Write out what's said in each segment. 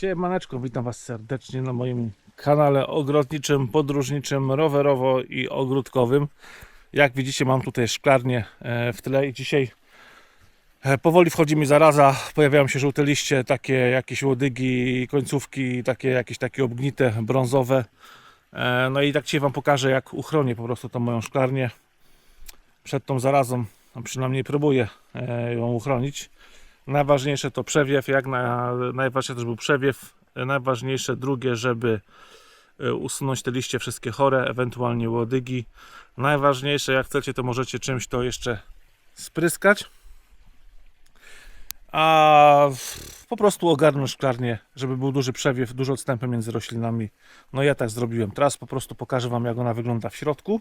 Siemaneczko, witam Was serdecznie na moim kanale ogrodniczym, podróżniczym, rowerowo i ogródkowym. Jak widzicie mam tutaj szklarnię e, w tle i dzisiaj e, powoli wchodzi mi zaraza, pojawiają się żółte liście, takie jakieś łodygi, końcówki, takie jakieś takie obgnite, brązowe. E, No i tak dzisiaj Wam pokażę jak uchronię po prostu tą moją szklarnię przed tą zarazą, a przynajmniej próbuję ją uchronić. Najważniejsze to przewiew, jak na, najważniejsze też był przewiew. Najważniejsze drugie, żeby e, usunąć te liście wszystkie chore, ewentualnie łodygi. Najważniejsze, jak chcecie, to możecie czymś to jeszcze spryskać. A po prostu ogarnąć szklarnię, żeby był duży przewiew, dużo odstępy między roślinami. No ja tak zrobiłem. Teraz po prostu pokażę Wam, jak ona wygląda w środku,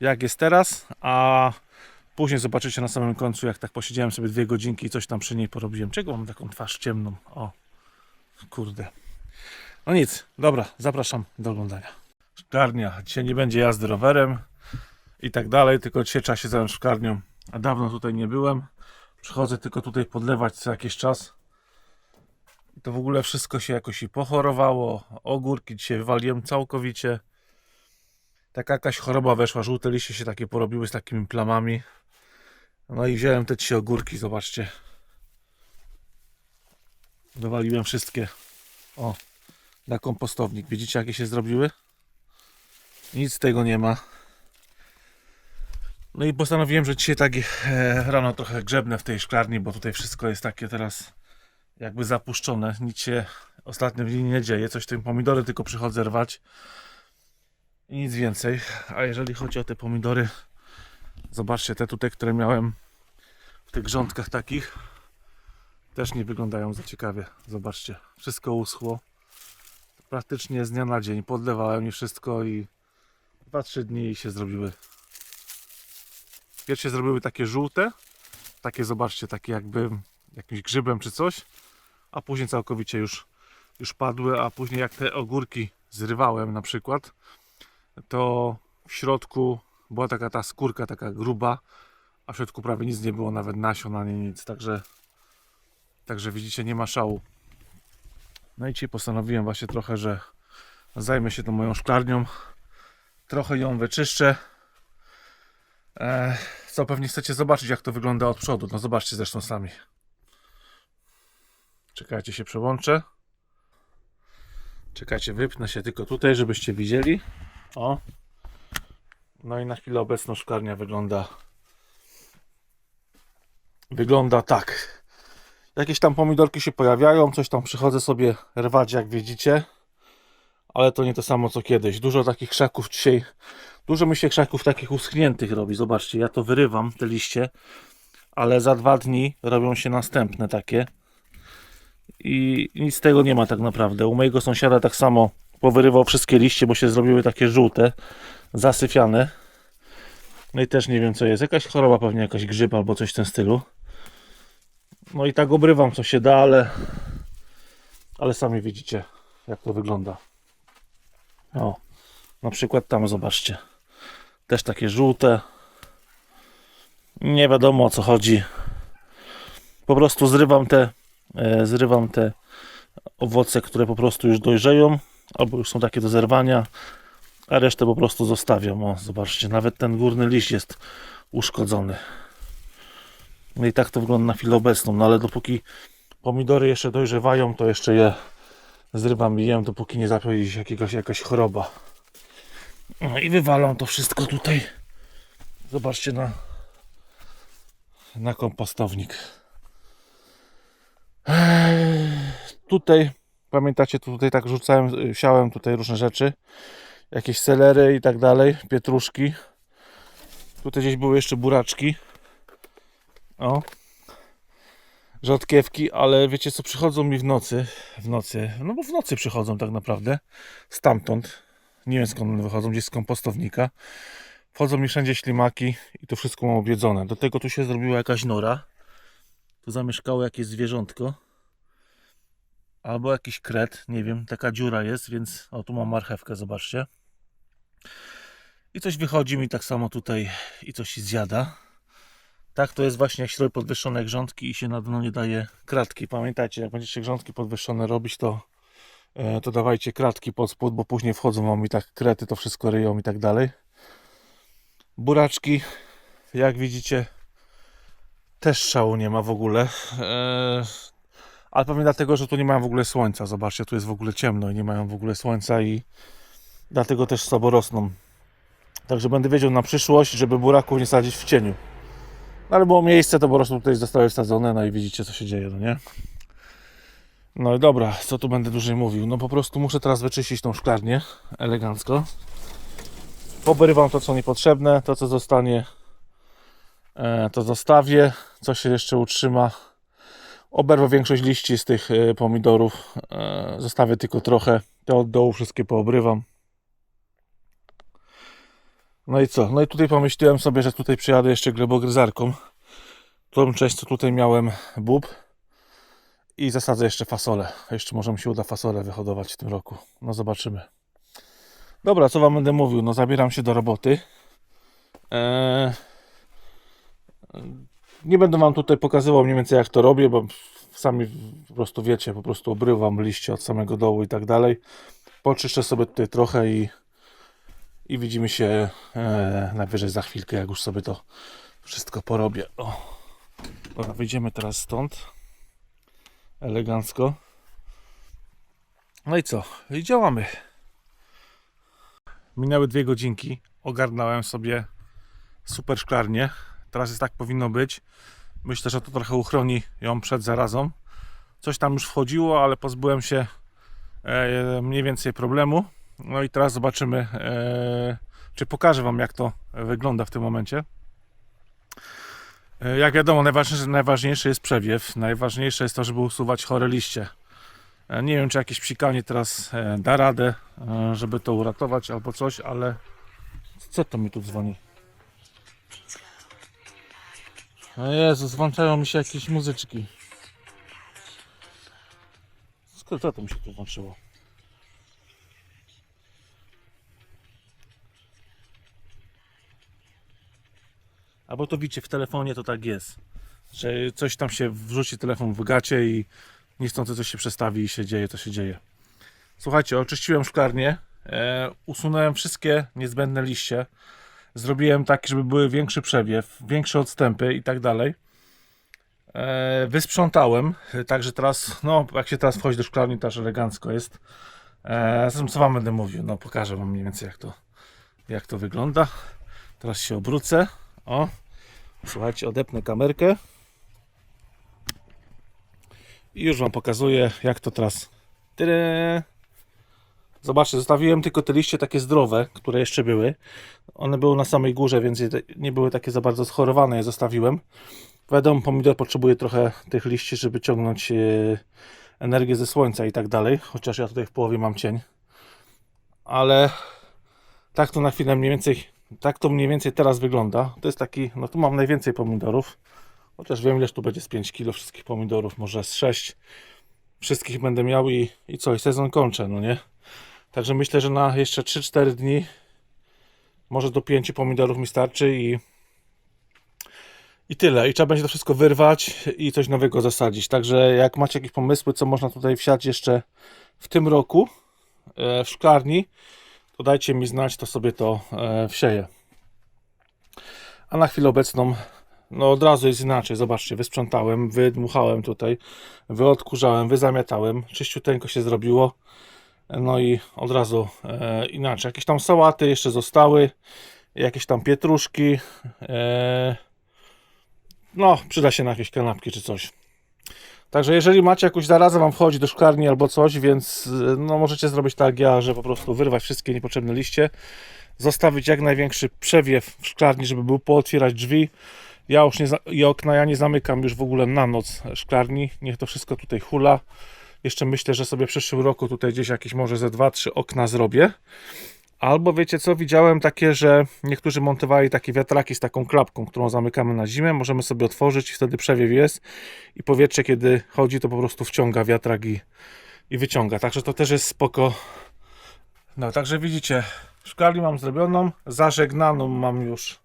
jak jest teraz, a Później zobaczycie na samym końcu, jak tak posiedziałem sobie dwie godzinki i coś tam przy niej porobiłem. Czego mam taką twarz ciemną? O, kurde. No nic, dobra, zapraszam do oglądania. Szklarnia. Dzisiaj nie będzie jazdy rowerem i tak dalej, tylko dzisiaj trzeba się zająć szklarnią. A dawno tutaj nie byłem. Przychodzę tylko tutaj podlewać co jakiś czas. I to w ogóle wszystko się jakoś i pochorowało. Ogórki dzisiaj wywaliłem całkowicie. Taka jakaś choroba weszła, żółte liście się takie porobiły z takimi plamami. No i wziąłem te trzy ogórki, zobaczcie. Wywaliłem wszystkie. O, na kompostownik. Widzicie jakie się zrobiły? Nic z tego nie ma. No i postanowiłem, że dzisiaj tak e, rano trochę grzebnę w tej szklarni, bo tutaj wszystko jest takie teraz jakby zapuszczone. Nic się ostatnio w nie dzieje. Coś tym pomidory tylko przychodzę rwać. I nic więcej. A jeżeli chodzi o te pomidory, zobaczcie te tutaj, które miałem w tych grządkach takich, też nie wyglądają za ciekawie. Zobaczcie, wszystko uschło. Praktycznie z dnia na dzień podlewałem je wszystko i 2-3 dni się zrobiły. Pierwsze zrobiły takie żółte, takie zobaczcie, takie jakby jakimś grzybem czy coś, a później całkowicie już, już padły, a później jak te ogórki zrywałem na przykład, to w środku była taka ta skórka taka gruba, a w środku prawie nic nie było, nawet nasion ani nic, także także widzicie, nie ma szału. No i dzisiaj postanowiłem właśnie trochę, że zajmę się tą moją szklarnią, trochę ją wyczyszczę. Co pewnie chcecie zobaczyć, jak to wygląda od przodu. No zobaczcie zresztą sami. Czekajcie, się przełączę. Czekajcie, wypnę się tylko tutaj, żebyście widzieli. O. No i na chwilę obecną szklarnia wygląda wygląda tak. Jakieś tam pomidorki się pojawiają, coś tam przychodzę sobie rwać, jak widzicie. Ale to nie to samo co kiedyś. Dużo takich krzaków dzisiaj, dużo mi się krzaków takich uschniętych robi. Zobaczcie, ja to wyrywam, te liście, ale za dwa dni robią się następne takie. I nic z tego nie ma tak naprawdę. U mojego sąsiada tak samo powyrywał wszystkie liście, bo się zrobiły takie żółte, zasyfiane. No i też nie wiem co jest. Jakaś choroba pewnie, jakaś grzyb albo coś w tym stylu. No i tak obrywam co się da, ale ale sami widzicie jak to wygląda. O, na przykład tam zobaczcie. Też takie żółte. Nie wiadomo o co chodzi. Po prostu zrywam te e, zrywam te owoce, które po prostu już dojrzeją albo już są takie do zerwania, a resztę po prostu zostawiam. O, zobaczcie, nawet ten górny liść jest uszkodzony. No i tak to wygląda na chwilę obecną, no ale dopóki pomidory jeszcze dojrzewają, to jeszcze je zrywam i jem, dopóki nie zapowiedzi się jakiegoś, jakaś choroba. No i wywalam to wszystko tutaj. Zobaczcie na na kompostownik. Eee, Tutaj Pamiętacie, tutaj tak rzucałem, y, siałem tutaj różne rzeczy. Jakieś selery i tak dalej, pietruszki. Tutaj gdzieś były jeszcze buraczki. O. Rzodkiewki, ale wiecie co, przychodzą mi w nocy. W nocy, no bo w nocy przychodzą tak naprawdę. Stamtąd. Nie wiem skąd one wychodzą, gdzieś z kompostownika. Wchodzą mi wszędzie ślimaki i to wszystko mam objedzone. Do tego tu się zrobiła jakaś nora. Tu zamieszkało jakieś zwierzątko albo jakiś kret, nie wiem, taka dziura jest, więc o tu mam marchewkę, zobaczcie. I coś wychodzi mi tak samo tutaj i coś się zjada. Tak to jest właśnie jak się robi podwyższone grządki i się na dno nie daje kratki. Pamiętajcie, jak będziecie grządki podwyższone robić, to, e, to dawajcie kratki pod spód, bo później wchodzą wam i tak krety, to wszystko ryją i tak dalej. Buraczki, jak widzicie, też szału nie ma w ogóle. E, ale pewnie dlatego, że tu nie mają w ogóle słońca. Zobaczcie, tu jest w ogóle ciemno i nie mają w ogóle słońca i dlatego też słabo rosną. Także będę wiedział na przyszłość, żeby buraków nie sadzić w cieniu. No ale było miejsce, to po prostu tutaj zostały wsadzone, no i widzicie co się dzieje, no nie? No i dobra, co tu będę dłużej mówił? No po prostu muszę teraz wyczyścić tą szklarnię elegancko. Poberywam to co niepotrzebne, to co zostanie e, to zostawię, co się jeszcze utrzyma. Oberwę większość liści z tych e, pomidorów, e, zostawię tylko trochę, te od dołu wszystkie poobrywam. No i co? No i tutaj pomyślałem sobie, że tutaj przyjadę jeszcze glebogryzarką. Tą część, co tutaj miałem bób. I zasadzę jeszcze fasolę. Jeszcze może mi się uda fasolę wyhodować w tym roku. No zobaczymy. Dobra, co wam będę mówił? No zabieram się do roboty. Eee... Nie będę wam tutaj pokazywał mniej więcej jak to robię, bo sami po prostu wiecie, po prostu obrywam liście od samego dołu i tak dalej. Poczyszczę sobie tutaj trochę i i widzimy się e, najwyżej za chwilkę, jak już sobie to wszystko porobię. O. Dobra, wyjdziemy teraz stąd. Elegancko. No i co? I działamy. Minęły dwie godzinki. Ogarnąłem sobie super szklarnię. Teraz jest tak powinno być. Myślę, że to trochę uchroni ją przed zarazą. Coś tam już wchodziło, ale pozbyłem się e, mniej więcej problemu. No i teraz zobaczymy, e, czy pokażę Wam, jak to wygląda w tym momencie. E, jak wiadomo, najważniejsze, jest przewiew. Najważniejsze jest to, żeby usuwać chore liście. Nie wiem, czy jakieś psikanie teraz da radę, żeby to uratować albo coś, ale co to mi tu dzwoni? O Jezus, włączają mi się jakieś muzyczki. Co to mi się tu włączyło? Albo to widzicie w telefonie, to tak jest. Że coś tam się wrzuci telefon w gacie i niechcący coś się przestawi i się dzieje, to się dzieje. Słuchajcie, oczyściłem szklarnię, e, usunąłem wszystkie niezbędne liście, zrobiłem tak, żeby były większy przewiew, większe odstępy i tak dalej. E, wysprzątałem, także teraz, no jak się teraz wchodzi do szklarni, to aż elegancko jest. E, co wam będę mówił? No pokażę wam mniej więcej jak to, jak to wygląda. Teraz się obrócę. O, słuchajcie, odepnę kamerkę. I już Wam pokazuję, jak to teraz. Tyle. Zobaczcie, zostawiłem tylko te liście takie zdrowe, które jeszcze były. One były na samej górze, więc nie były takie za bardzo schorowane, je zostawiłem. Wiadomo, pomidor potrzebuje trochę tych liści, żeby ciągnąć e, energię ze słońca i tak dalej. Chociaż ja tutaj w połowie mam cień. Ale tak to na chwilę mniej więcej tak to mniej więcej teraz wygląda. To jest taki, no tu mam najwięcej pomidorów. Chociaż wiem, ileż tu będzie z 5 kg wszystkich pomidorów, może z 6. Wszystkich będę miał i, i co, i sezon kończę, no nie? Także myślę, że na jeszcze 3-4 dni może do 5 pomidorów mi starczy i i tyle. I trzeba będzie to wszystko wyrwać i coś nowego zasadzić. Także jak macie jakieś pomysły, co można tutaj wsiać jeszcze w tym roku e, w szklarni, to dajcie mi znać, to sobie to e, wsieję. A na chwilę obecną, no od razu jest inaczej. Zobaczcie, wysprzątałem, wydmuchałem tutaj, wyodkurzałem, wyzamiatałem, czyściuteńko się zrobiło. No i od razu e, inaczej. Jakieś tam sałaty jeszcze zostały, jakieś tam pietruszki. E, no, przyda się na jakieś kanapki czy coś. Także jeżeli macie jakąś zarazę wam wchodzi do szklarni albo coś, więc y, no możecie zrobić tak ja, że po prostu wyrwać wszystkie niepotrzebne liście, zostawić jak największy przewiew w szklarni, żeby był pootwierać drzwi. Ja już nie, i okna ja nie zamykam już w ogóle na noc szklarni. Niech to wszystko tutaj hula. Jeszcze myślę, że sobie w przyszłym roku tutaj gdzieś jakieś może ze dwa, trzy okna zrobię. Albo wiecie co, widziałem takie, że niektórzy montowali takie wiatraki z taką klapką, którą zamykamy na zimę, możemy sobie otworzyć i wtedy przewiew jest i powietrze kiedy chodzi to po prostu wciąga wiatrak i, i wyciąga, także to też jest spoko. No, także widzicie, szklarnię mam zrobioną, zażegnaną mam już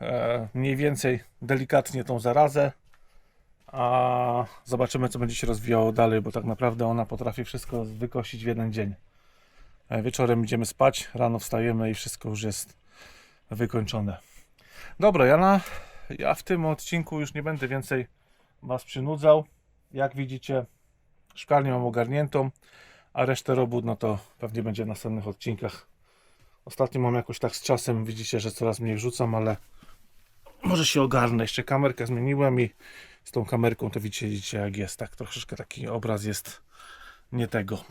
e, mniej więcej delikatnie tą zarazę. A zobaczymy, co będzie się rozwijało dalej, bo tak naprawdę ona potrafi wszystko wykosić w jeden dzień. E, Wieczorem idziemy spać, rano wstajemy i wszystko już jest wykończone. Dobra, ja, na, ja w tym odcinku już nie będę więcej Was przynudzał. Jak widzicie, szklarnię mam ogarniętą, a resztę robót no to pewnie będzie w następnych odcinkach. Ostatnio mam jakoś tak z czasem, widzicie, że coraz mniej wrzucam, ale może się ogarnę. Jeszcze kamerkę zmieniłem i z tą kamerką to widzicie, jak jest. Tak troszeczkę taki obraz jest nie tego.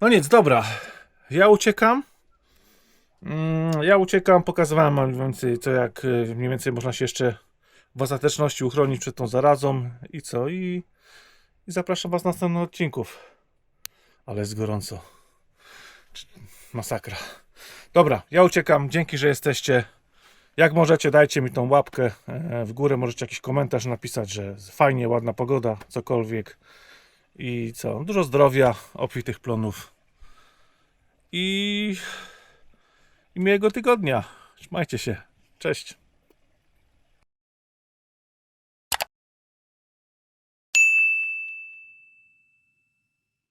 No nic, dobra. Ja uciekam. Mm, Ja uciekam, pokazywałem mniej więcej co jak y, mniej więcej można się jeszcze w ostateczności uchronić przed tą zarazą i co i, i zapraszam was na następnych odcinków. Ale jest gorąco. Masakra. Dobra, ja uciekam. Dzięki, że jesteście. Jak możecie, dajcie mi tą łapkę e, w górę. Możecie jakiś komentarz napisać, że fajnie, ładna pogoda, cokolwiek. I co? Dużo zdrowia, obfitych plonów. I, i miłego tygodnia. Trzymajcie się. Cześć.